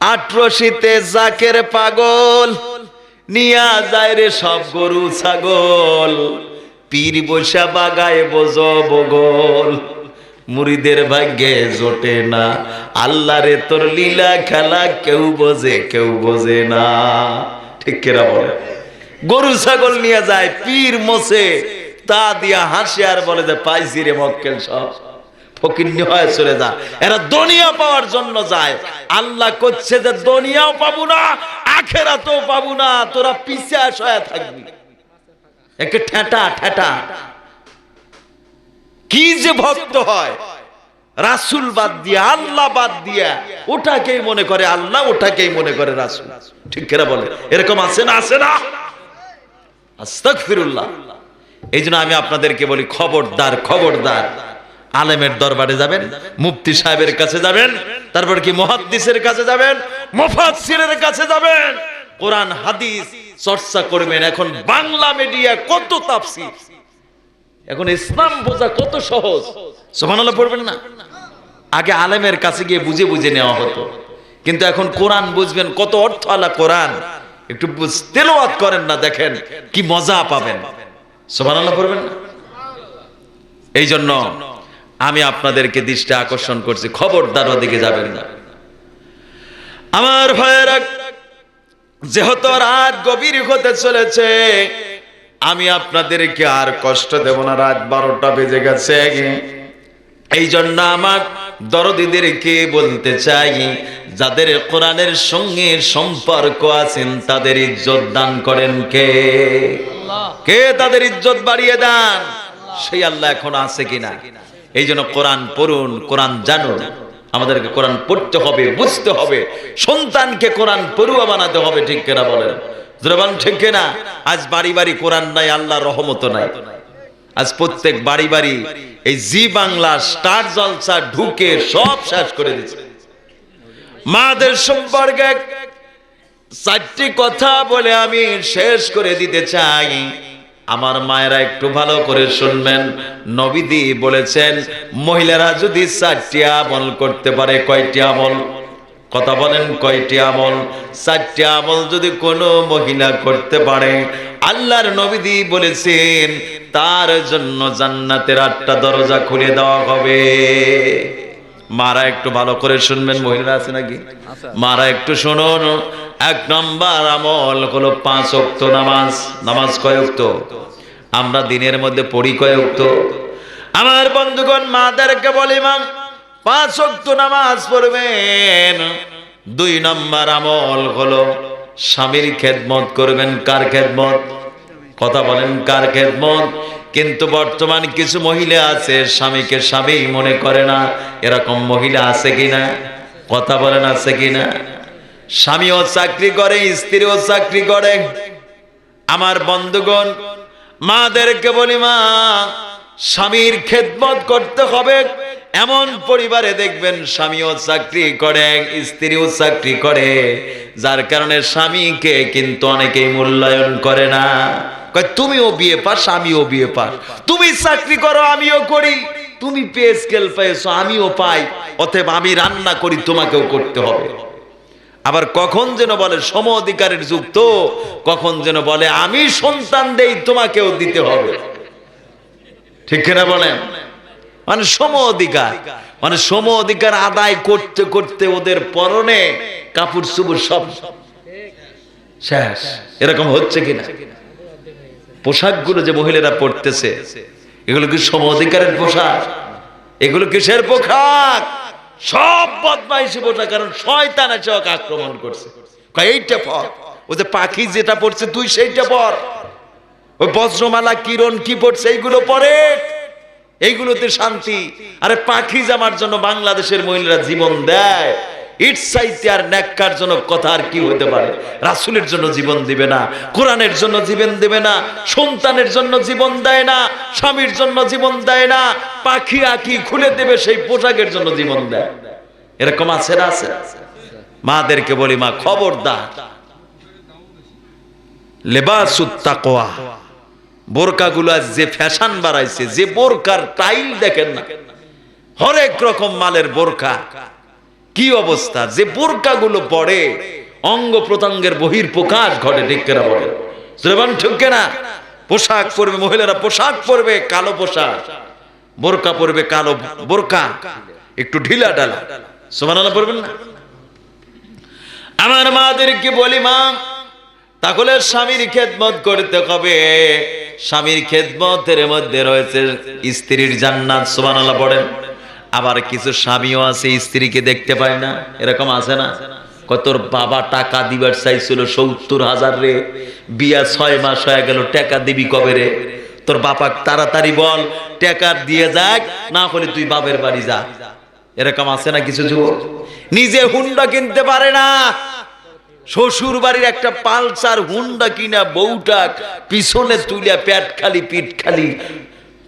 আট্রসিতে জাকের পাগল, নিয়া যায় রে সব গরু ছাগল। পীর বৈশা বাগায় বোঝ বগল, মুড়িদের ভাগ্যে জোটে না। আল্লাহ রে তোর লীলা খেলা কেউ বোঝে কেউ বোঝে না। ঠিক কেরা বলে? গরু ছাগল নিয়ে যায়, পীর মোছে, তা দিয়া হাসি আর বলে যে, পাইছি রে মক্কেল সব। ফকিন্নি হয়ে কি যে ভক্ত হয়। রাসুল বাদ দিয়া, আল্লাহ বাদ দিয়া, ওটাকেই মনে করে আল্লাহ, ওটাকেই মনে করে রাসুল। ঠিক কেরা বলে? এরকম আছে না আছে না? জন্য আমি আপনাদেরকে বলি, খবরদার খবরদার। আলেমের দরবারে যাবেন, মুফতি সাহেবের কাছে যাবেন, তারপর কি মুহাদ্দিসের কাছে যাবেন, মুফাসসিরের কাছে যাবেন। কোরআন, হাদিস চর্চা করবেন। এখন বাংলা মিডিয়া কত তাফসীর? এখন ইসলাম বোঝা কত সহজ? সুবহানাল্লাহ, পড়বেন না? আগে আলেমের কাছে গিয়ে বুঝে বুঝে নেওয়া হতো। কিন্তু এখন কোরআন বুঝবেন, কত অর্থ আলা কোরআন। একটু তেলাওয়াত করেন না, দেখেন কি মজা পাবেন। সুবহানাল্লাহ, পড়বেন না? এই জন্য আমি আপনাদেরকে দৃষ্টি আকর্ষণ করছি খবরদার ওদিকে যাবেন না। আমার ভাইয়েরা যেহেতু রাত গভীর হতে চলেছে আমি আপনাদেরকে আর কষ্ট দেব না রাত বারোটা বেজে গেছে এই জন্য আমার দরদিদেরকে বলতে চাই যাদের কোরআনের সঙ্গে সম্পর্ক আছেন তাদের ইজ্জত দান করেন কে? কে তাদের ইজ্জত বাড়িয়ে দেন? সেই আল্লাহ এখন আছে কিনা? এই জন্য কোরআন পড়ুন, কোরআন জানুন। আমাদেরকে কোরআন পড়তে হবে, বুঝতে হবে। সন্তানকে কোরআন পড়ুয়া বানাতে হবে, ঠিক কেনা বলেন? ঠিক কেনা? আজ বাড়ি বাড়ি কোরআন নাই আল্লাহ রহমত নাই। আজ প্রত্যেক বাড়ি বাড়ি এই জি বাংলা, স্টার জলসা ঢুকে সব শেষ করে দিচ্ছে। মাদের সম্পর্কে চারটি কথা বলে আমি শেষ করে দিতে চাই। আমার মায়েরা একটু ভালো করে শুনবেন। নবীদি বলেছেন মহিলারা যদি চারটি আমল করতে পারে কয়টি আমল? কথা বলেন কয়টি আমল? চারটি আমল যদি কোনো মহিলা করতে পারে আল্লাহর নবীদি বলেছেন তার জন্য জান্নাতের আটটা দরজা খুলে দেওয়া হবে। মারা একটু ভালো করে শুনবেন মহিলারা আছে নাকি? মারা একটু শুনুন। এক নম্বর আমল হলো পাঁচ অক্ত নামাজ। নামাজ কয় অক্ত আমরা দিনের মধ্যে পড়ি কয় অক্ত আমার বন্ধুগণ, মাদেরকে বলি মা পাঁচ অক্ত নামাজ পড়বেন। দুই নম্বর আমল হলো স্বামীর খেদমত করবেন। কার খেদমত? কথা বলেন, কার খেদমত? কিন্তু বর্তমান কিছু মহিলা আছে, স্বামীকে স্বামী মনে করে না। এরকম মহিলা আছে কিনা? কথা বলেন, আছে কিনা? স্বামীও চাকরি করে, স্ত্রীও চাকরি করে। আমার বন্ধুগণ, মাদেরকে বলি মা, স্বামীর খেদমত করতে হবে। এমন পরিবারে দেখবেন স্বামীও চাকরি করে, স্ত্রীও চাকরি করে। যার কারণে স্বামীকে কিন্তু অনেকেই মূল্যায়ন করে না। তুমিও বিয়ে পাস, আমিও বিয়ে পাস। তুমি চাকরি করো, আমিও করি। তুমি পে স্কেল পেয়েছ আমিও পাই। অতএব আমি রান্না করি, তোমাকেও করতে হবে। আবার কখন যেন বলে সম অধিকারের যুক্ত, কখন যেন বলে, আমি সন্তান দেই, তোমাকেও দিতে হবে। ঠিক কিনা বলেন? মানে সম অধিকার। মানে সম অধিকার আদায় করতে করতে ওদের পরনে কাপড় চুপুর সব শেষ। এরকম হচ্ছে কিনা? পোশাকগুলো যে মহিলারা পরতেছে, এগুলো কি সম অধিকারের পোশাক? এগুলো কিসের পোশাক? সব বদমাইশি বোঝা, কারণ শয়তান এসে ওকে আক্রমণ করছে। এইটা পর। ও যে পাখি যেটা পড়ছে, তুই সেইটা পর। ওই বজ্রমালা, কিরণ কি পড়ছে, এইগুলো পরে। এইগুলোতে শান্তি। আরে পাখি জামার জন্য বাংলাদেশের মহিলারা জীবন দেয় ইট সাইতে আর ন্যাক্কার জনক কথা আর কি হতে পারে? রাসুলের জন্য জীবন দিবে না, কোরআনের জন্য জীবন দেবে না, সন্তানের জন্য জীবন দেয় না, স্বামীর জন্য জীবন দেয় না, পাখি আঁকি খুলে দেবে সেই পোশাকের জন্য জীবন দেয়। এরকম আছে না আছে? মাদেরকে বলি, মা খবর খবরদার। লেবাসুত তাকওয়া। বোরকাগুলো আজ যে ফ্যাশন বাড়াইছে, যে বোরকার টাইল দেখেন না, হরেক রকম মালের বোরকা। কি অবস্থা? যে বোরকাগুলো পড়ে অঙ্গ প্রত্যঙ্গের বহির প্রকাশ ঘটে, ঠিক বলে শ্রীমান ঠিক না পোশাক পরবে, মহিলারা পোশাক পরবে, কালো পোশাক। বোরকা পরবে, কালো বোরকা। একটু ঢিলা ডালা সমান পড়বেন না? আমার মাদেরকে বলি, মা, তাহলে স্বামীর খেদমত করতে হবে স্বামীর খেদমতের মধ্যে রয়েছে স্ত্রীর জান্নাত, সুবহানাল্লাহ, পড়েন। আবার কিছু স্বামীও আছে, স্ত্রীকে দেখতে পায় না। এরকম আছে না? কয়, তোর বাবা টাকা দিবার চাইছিল সত্তর হাজার রে। বিয়া ছয় মাস হয়ে গেল, টাকা দিবি কবে রে? তোর বাপাক তাড়াতাড়ি বল, টাকা দিয়ে যাক, না হলে তুই বাপের বাড়ি যা। এরকম আছে না কিছু যুবক? নিজে হুন্ডা কিনতে পারে না। শ্বশুর বাড়ির একটা পালসার হুন্ডা কিনা বউটা পিছনে তুলিয়া পেট খালি, পিঠ খালি।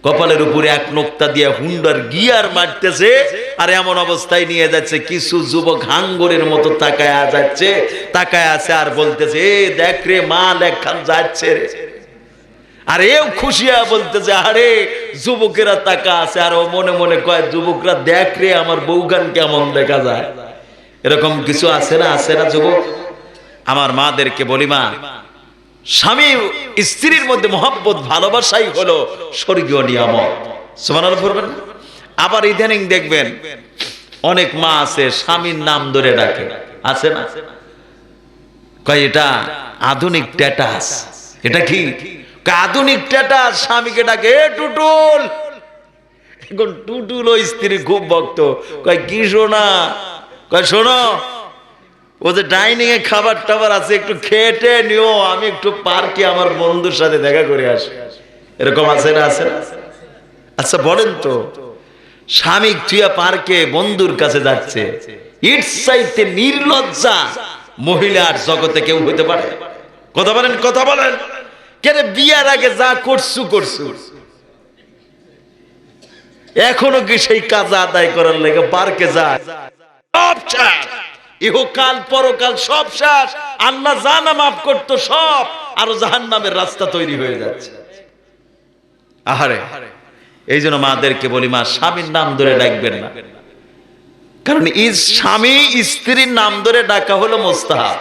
কপালের উপরে এক নোক্তা দিয়ে হুন্ডার গিয়ার মারতেছে, আর এমন অবস্থায় নিয়ে যাচ্ছে, কিছু যুবক হাঙ্গরের মতো তাকায় যাচ্ছে, তাকায় আছে আর বলতেছে, এ, দেখ রে, মাল একখান যাচ্ছে রে। আর এও খুশিয়া বলতেছে, আরে, যুবকেরা তাকা আছে, আর ও মনে মনে কয়, যুবকরা, দেখ রে, আমার বউগান কেমন দেখা যায়। এরকম কিছু আছে না আছে না, যুবক? আমার মাদেরকে বলি, মা স্বামী স্ত্রীর মধ্যে মহব্বত, ভালোবাসাই হলো স্বর্গীয় নিয়ামত। আবার ইদানিং দেখবেন অনেক মা আছে, স্বামীর নাম ধরে ডাকে। আছে না? কয়, এটা আধুনিক ট্যাটাস এটা কি? আধুনিক ট্যাটাস স্বামীকে ডাকে টুটুল! এখন টুটুল ও স্ত্রী খুব ভক্ত। কয়, কি শোনা কয়, শোনো ও যে ডাইনিং এ খাবার টাবার আছে, একটু খেটে নিও, আমি একটু পার্কে আমার বন্ধুর সাথে দেখা করে আসি। এরকম আছে না আছে? আচ্ছা বলেন তো, স্বামী তুইয়া পার্কে বন্ধুর কাছে যাচ্ছে, ইট সাইতে নির্লজ্জা মহিলার জগতে কেউ হতে পারে? কথা বলেন কথা বলেন। কেন বিয়ার আগে যা করছু করছু। এখনও কি সেই কাজ আদায় করার লেগে পার্কে যায়? ইহকাল, পরকাল সব শেষ। আল্লাহ জানা মাফ করতো সব, আরও জাহান নামের রাস্তা তৈরি হয়ে যাচ্ছে। আহারে, এই জন্য মাদেরকে বলি, মা, স্বামীর নাম ধরে ডাকবেন না। কারণ স্বামী, স্ত্রীর নাম ধরে ডাকা হলো মোস্তাহাব।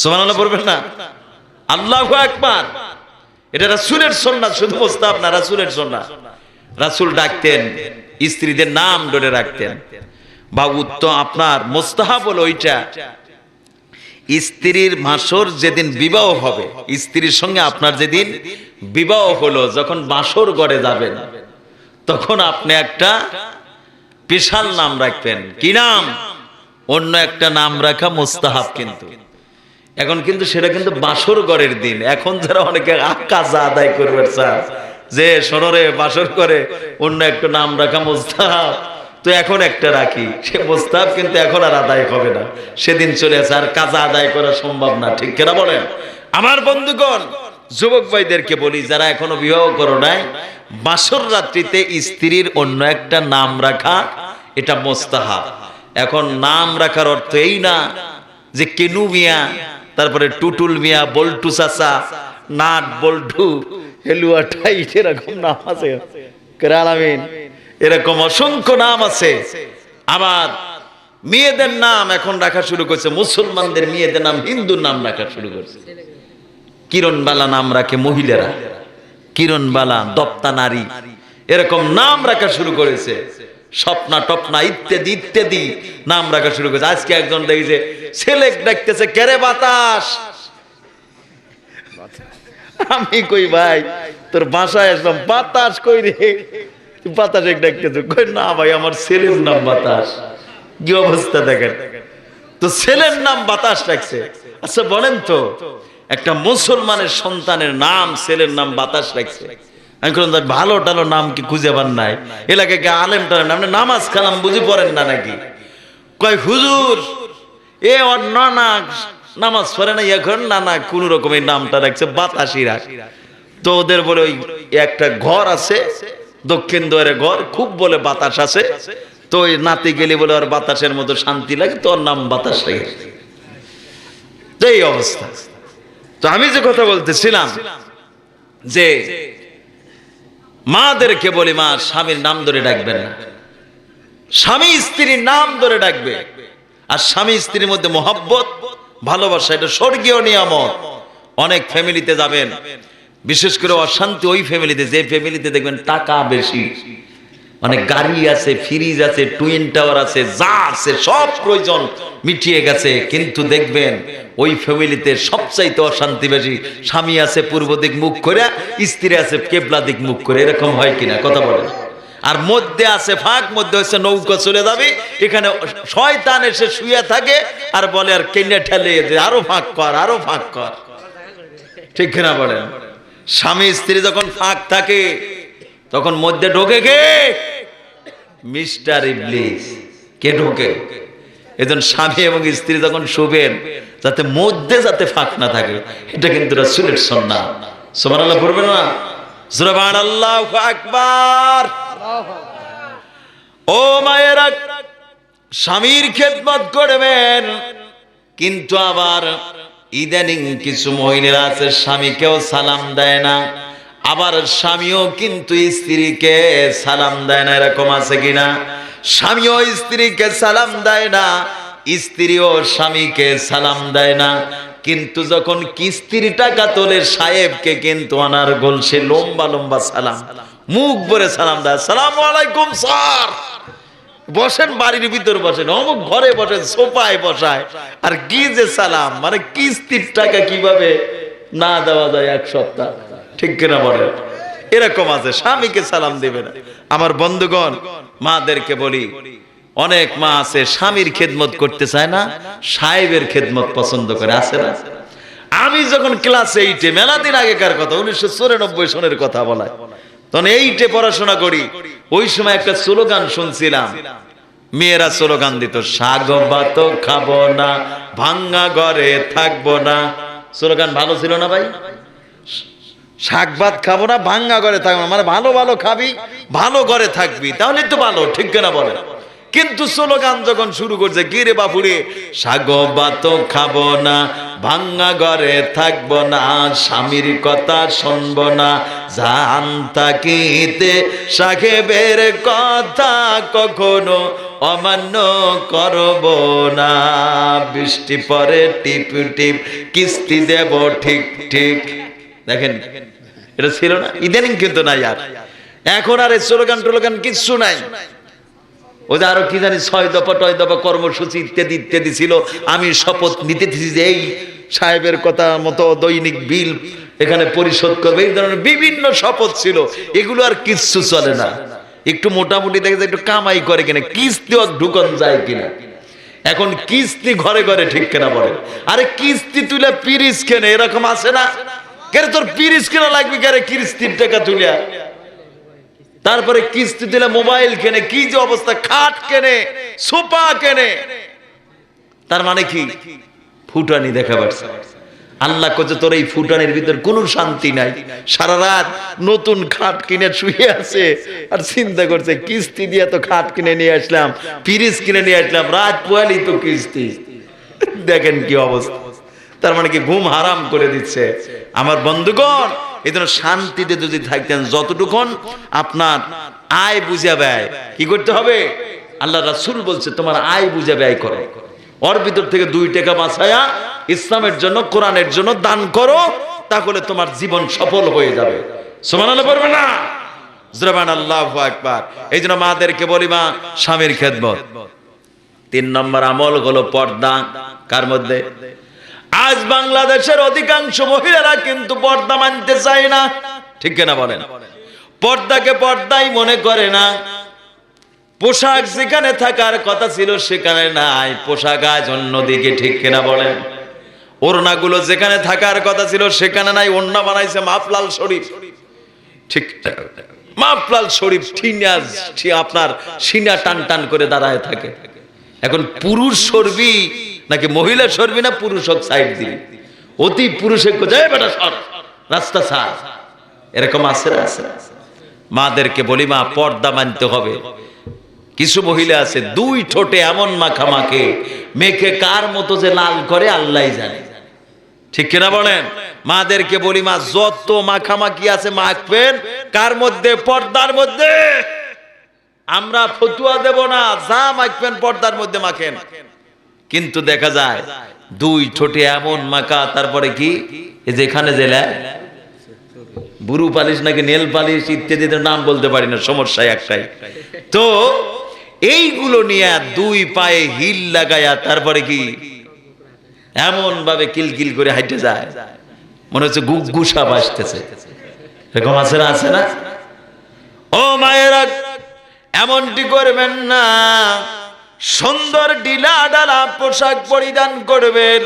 সোমান বলবেন না? আল্লাহ একবার এটা রাসুলের সন্না শুধু মোস্তাহাব না, রাসুলের সন্না রাসুল ডাকতেন, স্ত্রীদের নাম ধরে রাখতেন। বা উত্তম আপনার মোস্তাহাব হলো ওইটা। স্ত্রীর মাসর যেদিন বিবাহ হবে, স্ত্রীর সঙ্গে আপনার যেদিন বিবাহ হলো, যখন বাসর গড়ে যাবেন, তখন আপনি একটা বিশাল নাম রাখবেন। কি নাম? অন্য একটা নাম রাখা মোস্তাহাব কিন্তু। এখন কিন্তু সেটা কিন্তু বাসর গড়ের দিন। এখন যারা অনেকে কাজা আদায় করবে, স্যার, যে সনরে বাসর করে, অন্য একটা নাম রাখা মোস্তাহাব। তো এখন একটা রাখি, সে মোস্তাহাব কিন্তু এখন আর আদায় হবে না। সেদিন চলে আসে, আর কাজা আদায় করা সম্ভব না, ঠিক কেনা বলেন? আমার বন্ধুগণ, যুবক ভাইদেরকে বলি, যারা এখনও বিবাহ করো নাই, বাসর রাত্রিতে স্ত্রীর অন্য একটা নাম রাখা, এটা মোস্তাহাব। এখন নাম রাখার অর্থ এই না যে কেনু মিয়া, তারপরে টুটুল মিয়া, বল্টু চাচা, নাট বল্টু, হেলুয়া টাইট, এরকম নাম আছে। কেরালামিন এরকম অসংখ্য নাম আছে। আবার মেয়েদের নাম এখন রাখা শুরু করছে, মুসলমানদের মেয়েদের নাম, হিন্দুর নাম রাখা শুরু করছে। কিরণবালা নাম রাখে মহিলারা, কিরণবালা, দপ্তা নারী, এরকম নাম রাখা শুরু করেছে। স্বপ্না টপনা, ইত্যাদি ইত্যাদি নাম রাখা শুরু করেছে। আজকে একজন দেখেছে ছেলে দেখতেছে কেরে বাতাস? আমি কই, ভাই, তোর বাসায় আসলাম, বাতাস কই রে? বাতাস এক ডাকতেছে কই না ভাই, আমার ছেলের নাম বাতাস। কি অবস্থা দেখেন? তো ছেলের নাম বাতাস রাখছে। আচ্ছা বলেন তো, একটা মুসলমানের সন্তানের নাম, ছেলের নাম বাতাস রাখছে। ভালো টালো নাম কি খুঁজে পান নাই? এলাকায় আলেম টালেম নামাজ পড়েন না নাকি? কয়, হুজুর, এ নানা নামাজ পড়ে না এখন নানা কোন রকম এই নামটা রাখছে বাতাসি রাখ। তো ওদের বলে ওই একটা ঘর আছে দক্ষিণ দুয়ারে ঘর, খুব বলে বাতাস আছে। তো ওই নাতি গেলে বলে ওর বাতাসের মতো শান্তি লাগে, তো ওর নাম বাতাস তো এই অবস্থা। তো আমি যে কথা বলতেছিলাম, যে মাদেরকে বলি, মা, স্বামীর নাম ধরে ডাকবেন না। স্বামী স্ত্রীর নাম ধরে ডাকবে। আর স্বামী স্ত্রীর মধ্যে মহব্বত, ভালোবাসা, এটা স্বর্গীয় নিয়ামত। অনেক ফ্যামিলিতে যাবেন। বিশেষ করে অশান্তি ওই ফ্যামিলিতে যে ফ্যামিলিতে দেখবেন টাকা বেশি। মানে গাড়ি আছে ফ্রিজ আছে টুইন টাওয়ার আছে, যা আছে, সব প্রয়োজন মিটিয়ে গেছে। কিন্তু দেখবেন ওই ফ্যামিলিতে সবচাইতে অশান্তি বেশি। স্বামী আছে পূর্ব দিক মুখ করে, স্ত্রী আছে কেবলা দিক মুখ করে। এরকম হয় কিনা? কথা বলেন। আর মধ্যে আছে ফাঁক, মধ্যে হচ্ছে নৌকা চলে যাবে। এখানে শয়তান এসে শুয়ে থাকে আর বলে, আর কেনে ঠেলে আরও ফাঁক কর, আরও ফাঁক কর। ঠিক কিনা বলেন? স্বামী স্ত্রী যখন ফাঁক থাকে, তখন মধ্যে ঢোকে কে? মিস্টার ইবলিস। কে ঢোকে? এজন স্বামী এবং স্ত্রী যখন শুবেন, যাতে মধ্যে যাতে ফাঁক না থাকে, এটা কিন্তু রাসূলের সুন্নাহ। সুবহানাল্লাহ পড়বেন না? সুবহান আল্লাহু আকবার। ও মায়েরা, স্বামীর খেদমত করবেন, কিন্তু আবার ইদানিং কিছু মহিলারা আছে, স্বামীকেও সালাম দেয় না। আবার স্বামীও কিন্তু স্ত্রীকে সালাম দেয় না, এরকম আছে কিনা? স্বামীও স্ত্রীকে সালাম দেয় না, স্ত্রীও স্বামীকে সালাম দেয় না। কিন্তু যখন কিস্তির টাকা তোলে, সাহেবকে কিন্তু আনার গোল সে লম্বা লম্বা সালাম, মুখ ভরে সালাম দেয়। সালাম আলাইকুম, স্যার! বসেন বাড়ির ভিতর বসেন, অমুক ঘরে বসেন, সোফায় বসায়। আর কি যে সালাম মানে কিস্তির টাকা কীভাবে না দেওয়া যায় এক সপ্তাহ? ঠিক কিনা বলে এরকম আছে, স্বামীকে সালাম দেবে না। আমার বন্ধুগণ, মাদেরকে বলি, অনেক মা আছে, স্বামীর খেদমত করতে চায় না, সাহেবের খেদমত পছন্দ করে, আছে না? আমি যখন ক্লাস এইটে মেলা দিন আগেকার কথা, উনিশশো চুরানব্বই সনের কথা বলায়, তখন এইটে পড়াশোনা করি। ওই সময় একটা স্লোগান শুনছিলাম। মেয়েরা স্লোগান দিত শাগ ভাত খাব না, ভাঙ্গা ঘরে থাকব না। স্লোগান ভালো ছিল না ভাই? শাক ভাত খাব না, ভাঙ্গা ঘরে থাকব না। মানে ভালো ভালো খাবি, ভালো ঘরে থাকবি। তাহলে তো ভালো, ঠিক না বলে কিন্তু স্লোগান যখন শুরু করছে গিরে বাপুরে শাগ ভাত খাব না, ভাঙ্গা ঘরে থাকব না, স্বামীর কথা শুনব না, জান তাকিতে সাহেবের কথা কখনো অমান্য করব না, বৃষ্টি পরে টিপ টিপ, কিস্তি দেব ঠিক ঠিক। দেখেন, এটা ছিল না, ইদানিং কিন্তু নাই আর। এখন আর এই স্লোগান টোলোগান কিচ্ছু নাই। ওদের আরও কি জানি ছয় দফা, টয় দফা কর্মসূচি ইত্যাদি ইত্যাদি ছিল, আমি শপথ নিতেছি যে এই সাহেবের কথা মতো দৈনিক বিল এখানে পরিশোধ করবে। এই ধরনের বিভিন্ন শপথ ছিল, এগুলো আর কিচ্ছু চলে না। একটু মোটামুটি দেখে একটু কামাই করে কিনা, কিস্তি ঢুকন যায় কিনা। এখন কিস্তি ঘরে ঘরে ঠিক কেনা বলে। আরে কিস্তি তুলে পিরিস কেনে, এরকম আছে না? কেন তোর পিরিস কেনা লাগবে কেন কিস্তির টাকা তুলিয়া। তারপরে কিস্তি দিলে মোবাইল কেনে, কি যে অবস্থা, খাট কেনে, সোফা কেনে। তার মানে কি? ফুটানি দেখা পাচ্ছে। আল্লাহ কোচে তোর এই ফুটানির ভিতর কোনো শান্তি নাই। সারা রাত নতুন খাট কিনে শুয়ে আছে আর চিন্তা করছে, কিস্তি দিয়ে তো খাট কিনে নিয়ে আসলাম পিরিস কিনে নিয়ে আসলাম, রাত পোয়ালি তো কিস্তি। দেখেন কি অবস্থা। তার মানে কি ঘুম হারাম করে দিচ্ছে? আমার বন্ধুগণ, এই জন্য শান্তিতে যদি থাকতেন যতটুকুন, আপনার আয় বুঝে ব্যয়। কি করতে হবে? আল্লাহ রাসুল বলছে, তোমার আয় বুঝে ব্যয় করো। ওর ভিতর থেকে দুই টাকা বাঁচায়া ইসলামের জন্য, কোরআনের জন্য দান করো, তাহলে তোমার জীবন সফল হয়ে যাবে। সমান পারবে না? এই জন্য মাদেরকে বলি মা, স্বামীর খেদমত। তিন নম্বর আমল হলো পর্দা। কার মধ্যে? আজ বাংলাদেশের অধিকাংশ মহিলারা কিন্তু পর্দা মানতে চায় না। ঠিক কিনা বলেন? পর্দাকে পর্দাই মনে করে না। পোশাক যেখানে থাকার কথা ছিল সেখানে নাই। পোশাক আজ অন্যদিকে, ঠিক কিনা বলেন? ওড়নাগুলো যেখানে থাকার কথা ছিল সেখানে নাই। ওড়না বানাইছে মাফলাল শরীফ। ঠিক, মাফলাল শরীফ ঠিনাজ আপনার সিনা টান টান করে দাঁড়ায় থাকে। এখন পুরুষ সরবি নাকি মহিলা সরবি না পুরুষ হোক সাইড দিবি অতি পুরুষে যায় বেটা সর, রাস্তা সার এরকম আছে আছে মাদেরকে বলি, মা, পর্দা মানতে হবে। কিছু মহিলা আছে, দুই ঠোঁটে এমন মাখা মাখামাখে, মেখে কার মতো যে লাল করে আল্লাহ জানে। ঠিক কিনা বলেন? মাদেরকে বলি, মা, যত মাখামাখি আছে মাখবেন, কার মধ্যে? পর্দার মধ্যে? আমরা ফতুয়া দেব না, যা মাখবেন পর্দার মধ্যে মাখেন। কিন্তু দেখা যায়, দুই ঠোঁটে এমন মাখা তারপরে কি? যেখানে যে বুরু পালিশ নাকি নেল পালিশ ইত্যাদিদের নাম বলতে পারি না সমস্যা একটাই। তো এইগুলো নিয়ে দুই পায়ে হিল লাগায়া তারপরে কি? এমন ভাবে কিলকিল করে হাইটে যায়। মনে হচ্ছে গুগু সাপ আসতেছে এরকম আছে না আছে না? ও মায়েরা, এমনটি করবেন না। সুন্দর ডিলা ডালা পোশাক পরিধান করবেন।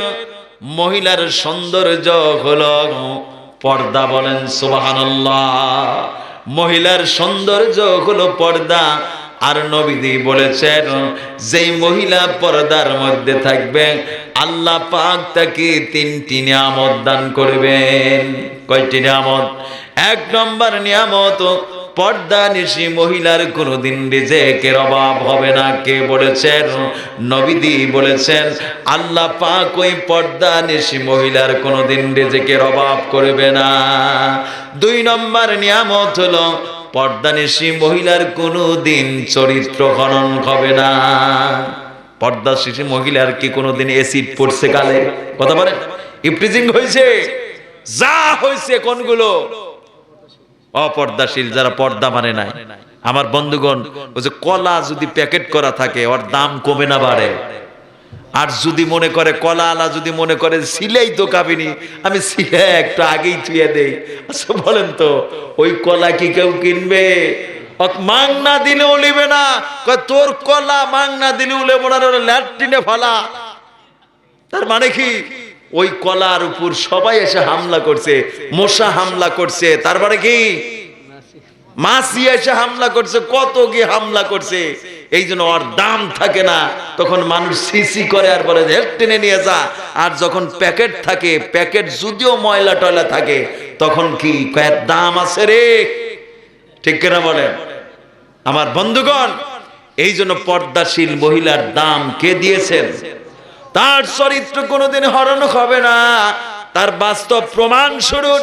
মহিলার সৌন্দর্য হলো পর্দা বলেন, সুবহানাল্লাহ। মহিলার সৌন্দর্য হলো পর্দা। আর নবীদি বলেছেন, যেই মহিলা পর্দার মধ্যে থাকবে, আল্লাহ পাক তাকে তিনটি নিয়ামত দান করবেন। কয়টি নিয়ামত? এক নম্বর নিয়ামত পর্দা নিশি মহিলার কোনোদিন রিজেকের অভাব হবে না? কে বলেছেন? নবীদি বলেছেন, আল্লাহ পাক ওই পর্দা নিশি মহিলার কোনোদিন রিজেকের অভাব করবে না। দুই নম্বর নিয়ামত হলো, পর্দা নিশি মহিলার কোনোদিন চরিত্র হনন হবে না। পর্দা শিশু মহিলার কি কোনোদিন এসিড পড়ছে কালে? কথা বলেন। ইফ্রিজিং হয়েছে? যা হয়েছে কোনগুলো? অপর্দাশীল, যারা পর্দা মানে নাই। আমার বন্ধুগণ, ওই যে কলা যদি প্যাকেট করা থাকে, ওর দাম কমে না বাড়ে। আর যদি মনে করে কলা আলা, যদি মনে করে সিলেই তো কাবিনি আমি সিলে একটু আগেই থুয়ে দেই। আচ্ছা বলেন তো, ওই কলা কি কেউ কিনবে? মাং না দিলেও লিবে না। তোর কলা মাং না দিলেও লেবো না ল্যাট্রিনে ফালা। তার মানে কি? ওই কলার উপর সবাই এসে হামলা করছে, মশা হামলা করছে, তারপরে কি? মাসি এসে হামলা করছে, কত কি হামলা করছে? এই জন্য ওর দাম থাকে না। তখন মানুষ সিসি করে আর বলে টেনে নিয়ে যা। আর যখন প্যাকেট থাকে, প্যাকেট যদিও ময়লা টয়লা থাকে, তখন কি দাম আছে রে? ঠিক কিনা বলেন? আমার বন্ধুগণ এই জন্য পর্দাশীল মহিলার দাম কে দিয়েছেন? তার চরিত্র কোনোদিন হরণ হবে না। তার বাস্তব প্রমাণ স্বরূপ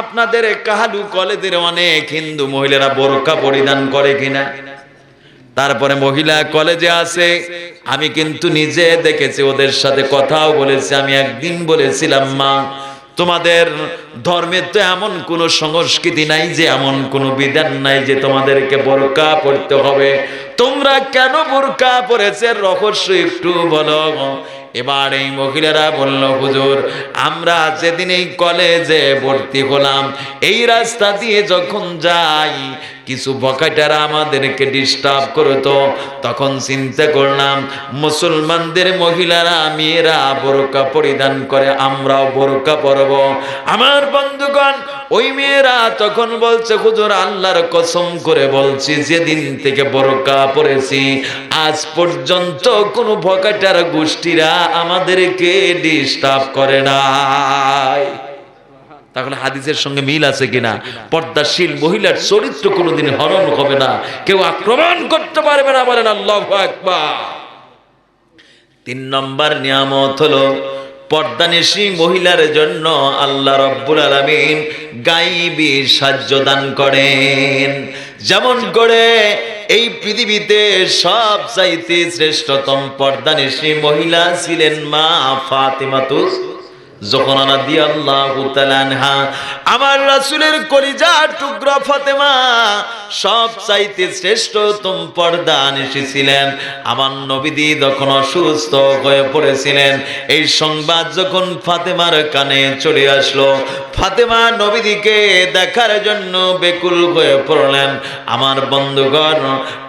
আপনাদের কাহালু কলেজের অনেক হিন্দু মহিলারা বোরকা পরিধান করে কিনা। তারপরে মহিলা কলেজে আছে আমি কিন্তু নিজে দেখেছি, ওদের সাথে কথাও বলেছি, আমি একদিন বলেছিলাম, মা, তোমাদের ধর্মের তো এমন কোনো সংস্কৃতি নাই যে, এমন কোনো বিধান নাই যে, তোমাদেরকে বোরকা পড়তে হবে। তোমরা কেন বোরকা পড়েছে রহস্য একটু বলো। এবার এই মহিলারা বলল, হুজুর, আমরা যেদিন এই কলেজে ভর্তি হলাম, এই রাস্তা দিয়ে যখন যাই কিছু বকাটারা আমাদেরকে ডিস্টার্ব করতো। তখন চিন্তা করলাম, মুসলমানদের মহিলারা, মেয়েরা বোরকা পরিধান করে, আমরাও বোরকা পরব। আমার বন্ধুগণ, ওই মেয়েরা তখন বলছে, হুজুর, আল্লাহর কসম করে বলছি, যেদিন থেকে বোরকা পরেছি, আজ পর্যন্ত কোনো ভকাটার গোষ্ঠীরা আমাদেরকে ডিস্টার্ব করে নাই। তাহলে হাদিসের সঙ্গে মিল আছে কিনা? পর্দাশীল মহিলার চরিত্র কোনোদিন হরণ হবে না। কেউ আক্রমণ করতে পারবে না বলেন আল্লাহ তিন নম্বর নিয়ামত হলো, পর্দানিশী মহিলার জন্য আল্লাহ রব্বুল আলমিন গাইবি সাহায্য দান করেন। যেমন করে এই পৃথিবীতে সব চাইতে শ্রেষ্ঠতম পর্দানিশী মহিলা ছিলেন মা ফাতিমাতুস যখন আমার রাসুলের কলিজার টুকরা ফাতেমা সব চাইতে শ্রেষ্ঠতম পর্দা এসেছিলেন আমার নবীদি যখন অসুস্থ হয়ে পড়েছিলেন, এই সংবাদ যখন ফাতেমার কানে চলে আসলো, ফাতেমা নবীদিকে দেখার জন্য বেকুল হয়ে পড়লেন। আমার বন্ধুগণ,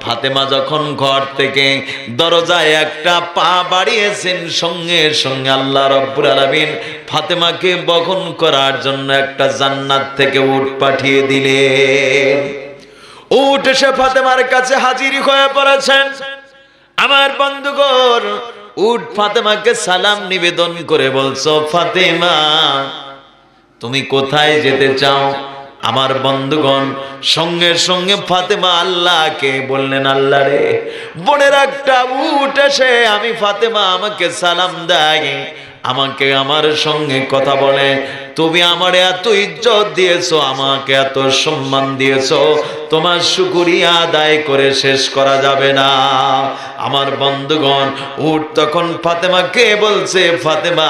ফাতেমা যখন ঘর থেকে দরজায় একটা পা বাড়িয়েছেন, সঙ্গে সঙ্গে আল্লাহ রব্বুল আলমিন ফাতেমাকে বহন করার জন্য একটা জান্নাত থেকে উট পাঠিয়ে দিলেন। উট এসে ফাতেমার কাছে হাজির হয়ে পড়েছেন। আমার বন্ধুগণ উট ফাতেমাকে সালাম নিবেদন করে বলছো, ফাতেমা, তুমি কোথায় যেতে চাও? আমার বন্ধুগণ, সঙ্গে সঙ্গে ফাতেমা আল্লাহকে বললেন, আল্লাহ রে, বোনের একটা উঠ এসে আমি ফাতেমা আমাকে সালাম দেয়। আমাকে আমার সঙ্গে কথা বলে, তুমি আমার এত ইজ্জত দিয়েছ, আমাকে এত সম্মান দিয়েছ, তোমার শুকুরিয়া আদায় করে শেষ করা যাবে না। আমার বন্ধুগণ উঠ তখন ফাতেমাকে বলছে, ফাতেমা,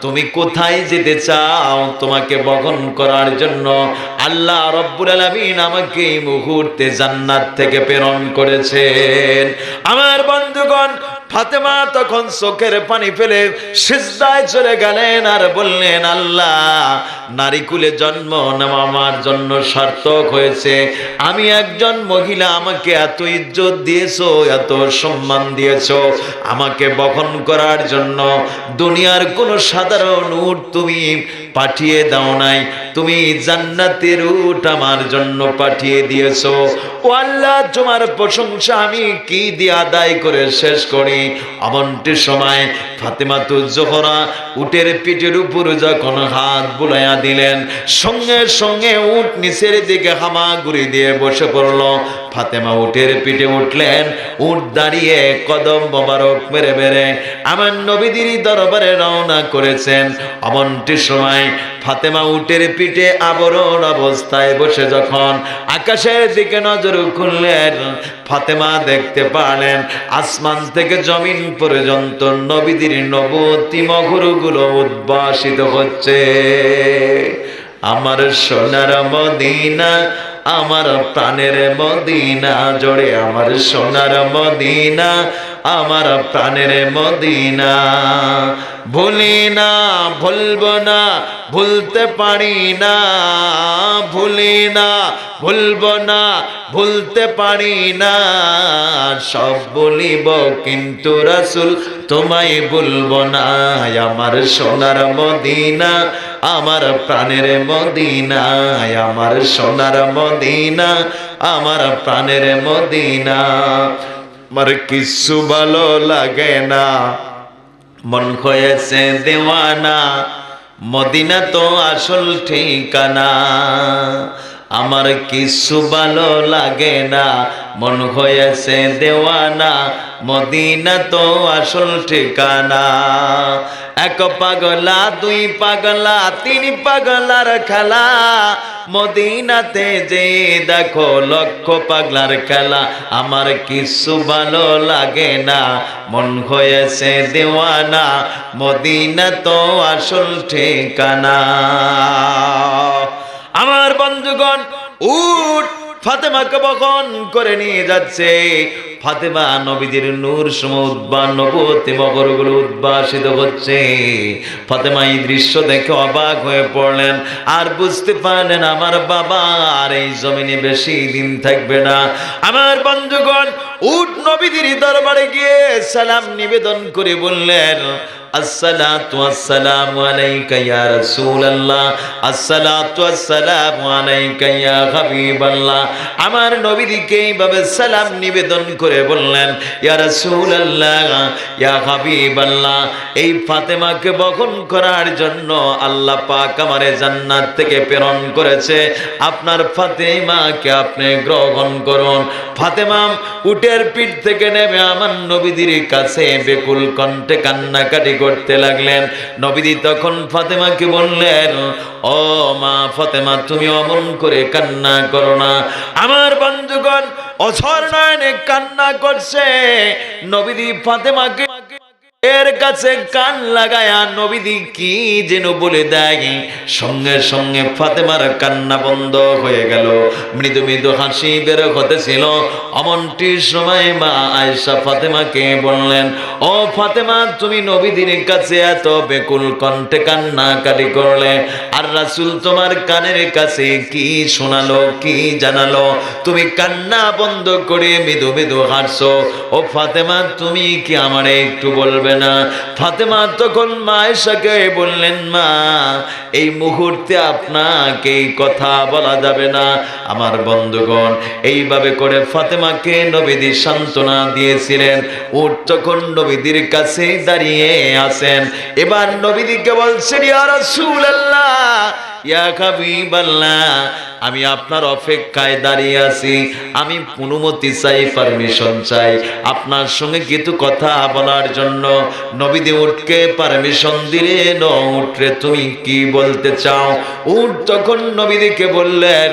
তুমি কোথায় যেতে চাও? তোমাকে বহন করার জন্য আল্লাহ রব্বুল আলামিন আমাকে এই মুহূর্তে জান্নাত থেকে প্রেরণ করেছেন। আমার বন্ধুগণ ফাতেমা তখন চোখের পানি ফেলে সিজদায় চলে গেলেন আর বললেন, আল্লাহ, নারী কুলে জন্ম নেওয়া আমার জন্য সার্থক হয়েছে। আমি একজন মহিলা, আমাকে এত ইজ্জত দিয়েছ, এত সম্মান দিয়েছ। আমাকে বহন করার জন্য দুনিয়ার কোনো সাধারণ উট তুমি পাঠিয়ে দাও নাই। তুমি জান্নাতের উট আমার জন্য পাঠিয়ে দিয়েছ। ও আল্লাহ, তোমার প্রশংসা আমি কি দিয়ে আদায় করে শেষ করি? এমনটির সময় ফাতেমা জোহরা উটের পিঠের উপর যখন হাত বুলাইয়া দিলেন, সঙ্গে সঙ্গে উট নিচের দিকে হামাগুড়ি দিয়ে বসে পড়ল। ফাতেমা উটের পিঠে উঠলেন, উট দাঁড়িয়ে কদম মোবারক মেরে মেরে আমার নবীদির দরবারে রওনা করেছেন। এমনটির সময় ফাতেমা উটের পিঠে আবরণ অবস্থায় বসে যখন আকাশের দিকে নজর খুললেন, ফাতেমা দেখতে পারলেন, আসমান থেকে জমিন পর্যন্ত নবীদের নবতী মঘুরগুলো উদ্ভাসিত হচ্ছে। আমার সোনার মদিনা আমার প্রাণের মদিনা, জোরে আমার সোনার মদিনা, আমার প্রাণের মদিনা। ভুলি না, ভুলব না, ভুলতে পারি না। ভুলি না, ভুলব না, ভুলতে পারি না। সব বলিব কিন্তু রাসুল, তোমায় বলব না। আমার সোনার মদিনা আমার প্রাণের মদিনায়, আমার সোনার মদিনা, আমার প্রাণের মদিনা। আমার কিছু ভালো লাগে না, মন হয়েছে দেওয়ানা, মদিনা তো আসল ঠিকানা। আমার কিছু ভালো লাগে না। মন হয়েছে দেওয়ানা, মদিনা তো আসল ঠিকানা। এক পাগলা, দুই পাগলা, তিন পাগলার খেলা। মদিনাতে যে দেখো লক্ষ পাগলার খেলা। আমার কিছু ভালো লাগে না। মন হয়েছে দেওয়ানা, মদিনা তো আসল ঠিকানা। আমার বন্ধুগণ উঠ ফাতেমাকে বহন করে নিয়ে যাচ্ছে। ফাতেমা নবীদের নূর সমুদ্বা নবতী মগরগুলো উদ্ভাসিত হচ্ছে। ফাতেমা এই দৃশ্য দেখে অবাক হয়ে পড়লেন। আর বুঝতে পারলেন আমার বাবা আর এই জমিনে বেশি দিন থাকবে না। আমার বন্ধুগণ, উট নবীদের দরবারে গিয়ে সালাম নিবেদন করে বললেন আমার নবীকে এইভাবে সালাম নিবেদন করে বললেন, ইয়া হাবিবাল্লাহ, এই ফাতেমাকে বহন করার জন্য আল্লাহ পাক আমারে জান্নাত থেকে প্রেরণ করেছে। আপনার ফাতেমাকে আপনি গ্রহণ করুন। ফাতেমা উটের পিঠ থেকে নেমে আমার নবীদের কাছে বেকুল কণ্ঠে কান্নাকাটি করতে লাগলেন। নবীদি তখন ফাতেমাকে বললেন, ও মা ফাতেমা, তুমি অমন করে কান্না করো না। আমার বন্ধুগণ অঝর নয়নে কান্না করছে। নবীদি ফাতেমাকে এর কাছে কান লাগায়া নবীদি কি যেন বলে দেয়? সঙ্গে সঙ্গে ফাতেমার কান্না বন্ধ হয়ে গেল। মৃদু মৃদু হাসি বের হতেছিল। অমনটির সময় মা আয়সা ফাতেমাকে বললেন, ও ফাতেমা, তুমি নবীদির কাছে এত বেকুল কণ্ঠে কান্না কাটি করলে, আর রাসুল তোমার কানের কাছে কি শোনালো, কি জানালো? তুমি কান্না বন্ধ করে মৃদু মৃদু হাসছো। ও ফাতেমা, তুমি কি আমারে একটু বলবে? না। ফাতেমা তখন মা এসাকে বললেন, মা, এই মুহূর্তে আপনাকে এই কথা বলা যাবে না, আমার বন্ধুগণ। এইভাবে করে ফাতেমাকে নবীদি সান্ত্বনা দিয়েছিলেন। উট তখন নবীদির কাছে দাঁড়িয়ে আছেন। এবার নবীদিকে বলছেন, ইয়া রাসূলুল্লাহ, ইয়া হাবিবাল্লাহ আমি আপনার অপেক্ষায় দাঁড়িয়ে আছি। আমি অনুমতি চাই পারমিশন চাই। আপনার সঙ্গে কিছু কথা বলার জন্য নবীদি উঠকে পারমিশন দিলে, ন, উঠরে তুমি কি বলতে চাও? উঠ তখন নবীদিকে বললেন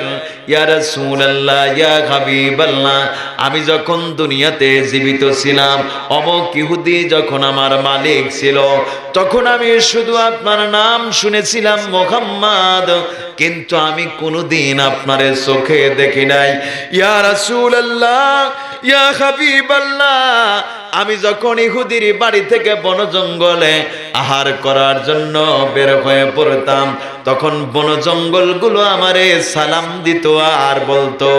আমি যখন দুনিয়াতে জীবিত ছিলাম, অমক ইহুদি যখন আমার মালিক ছিল, তখন আমি শুধু আপনার নাম শুনেছিলাম, মোহাম্মদ। কিন্তু আমি কোনোদিন আপনার চোখে দেখি নাই। ইয়া রাসূলুল্লাহ, ইয়া হাবিবাল্লাহ, আমি যখন ইহুদির বাড়ি থেকে বন জঙ্গলে আহার করার জন্য বের হয়ে পড়তাম। তখন বন জঙ্গলগুলো আমারে সালাম দিত আর বলতো,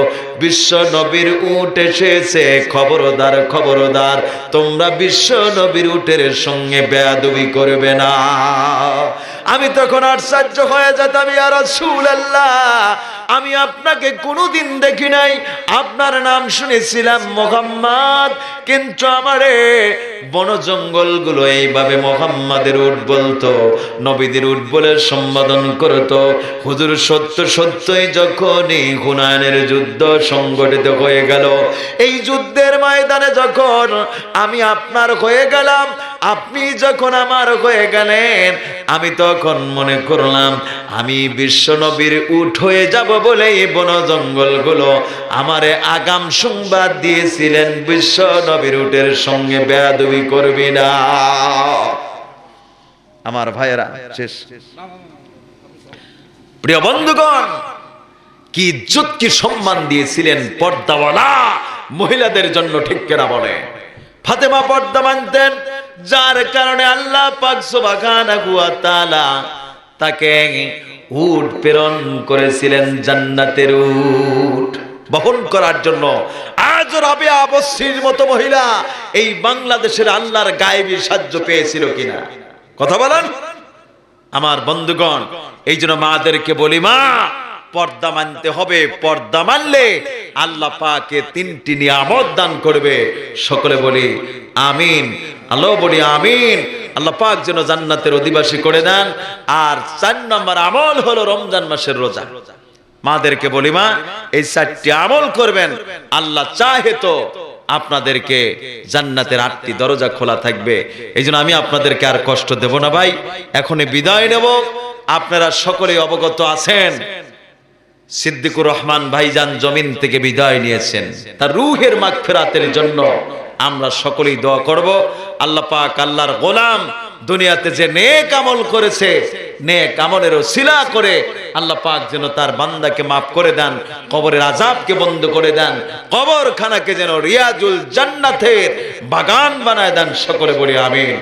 বিশ্ব নবীর উট এসেছে, খবরদার খবরদার, তোমরা বিশ্ব নবীর উটের সঙ্গে বেয়াদবি করবে না। আমি তখন আশ্চর্য হয়ে যেতাম, ইয়া রাসূলুল্লাহ, আমি আপনাকে কোনোদিন দেখি নাই। আপনার নাম শুনেছিলাম মোহাম্মদ, কিন্তু আমারে বন জঙ্গলগুলো এইভাবে মোহাম্মদের উঠ বলতো নবীদের উঠ বলে সম্বোধন করতো। হুজুর সত্য সত্যই যখনই হুনায়নের যুদ্ধ সংগঠিত হয়ে গেল, এই যুদ্ধের ময়দানে যখন আমি আপনার হয়ে গেলাম, আপনি যখন আমার হয়ে গেলেন, আমি তখন মনে করলাম, আমি বিশ্ব নবীর উঠ হয়ে যাব বলে এই বন জঙ্গলগুলো আমারে আগাম সংবাদ দিয়েছিলেন, বিশ্ব নবীর উটের সঙ্গে বেয়াদবি করবি না। আমার ভাইয়েরা, শেষ। প্রিয় বন্ধুগণ, কি ইজ্জত, কি সম্মান দিয়েছিলেন পর্দাওয়ালা মহিলাদের জন্য, ঠিক কেনা বলে? ফাতেমা পর্দা মানতেন, যার কারণে আল্লাহ পাক সুবহানাহু ওয়া তাআলা তাকে উট প্রেরণ করেছিলেন জান্নাতের উট। বহন করার জন্য। আজ রবে আবশ্যির মতো মহিলা এই বাংলাদেশের আল্লাহর গায়েবী সাহায্য পেয়েছিল কিনা? কথা বলেন? আমার বন্ধুগণ, এই জন্য মাদেরকে বলি, মা, পর্দা মানতে হবে, পর্দা মানলে আল্লাহ পাকে তিনটি নিয়ামত দান করবে। সকলে বলি, আমিন। আল্লাহ বলি, আমিন। আল্লাহ পাক যেন জান্নাতের অধিবাসী করে দেন। আর চার নম্বর আমল হলো রমজান মাসের রোজা। মাদেরকে বলি, মা, এই চারটি আমল করবেন। আল্লাহ চাহে তো আপনাদেরকে জান্নাতের আটটি দরজা খোলা থাকবে। এই জন্য আমি আপনাদেরকে আর কষ্ট দেব না ভাই। এখনই বিদায় নেব। আপনারা সকলে অবগত আছেন। সিদ্দিকুর রহমান ভাইজান জমিন থেকে বিদায় নিয়েছেন। তার রুহের মাঘ ফেরাতের জন্য আমরা সকলেই দোয়া করব। আল্লাহ পাক আল্লাহর গোলাম দুনিয়াতে যে নেক আমল করেছে, নেক আমলের শিলা করে আল্লাহ পাক যেন তার বান্দাকে মাফ করে দেন, কবরের আজাবকে বন্ধ করে দেন, কবরখানাকে যেন রিয়াজুল জান্নাতের বাগান বানায় দেন সকলে বলি আমিন।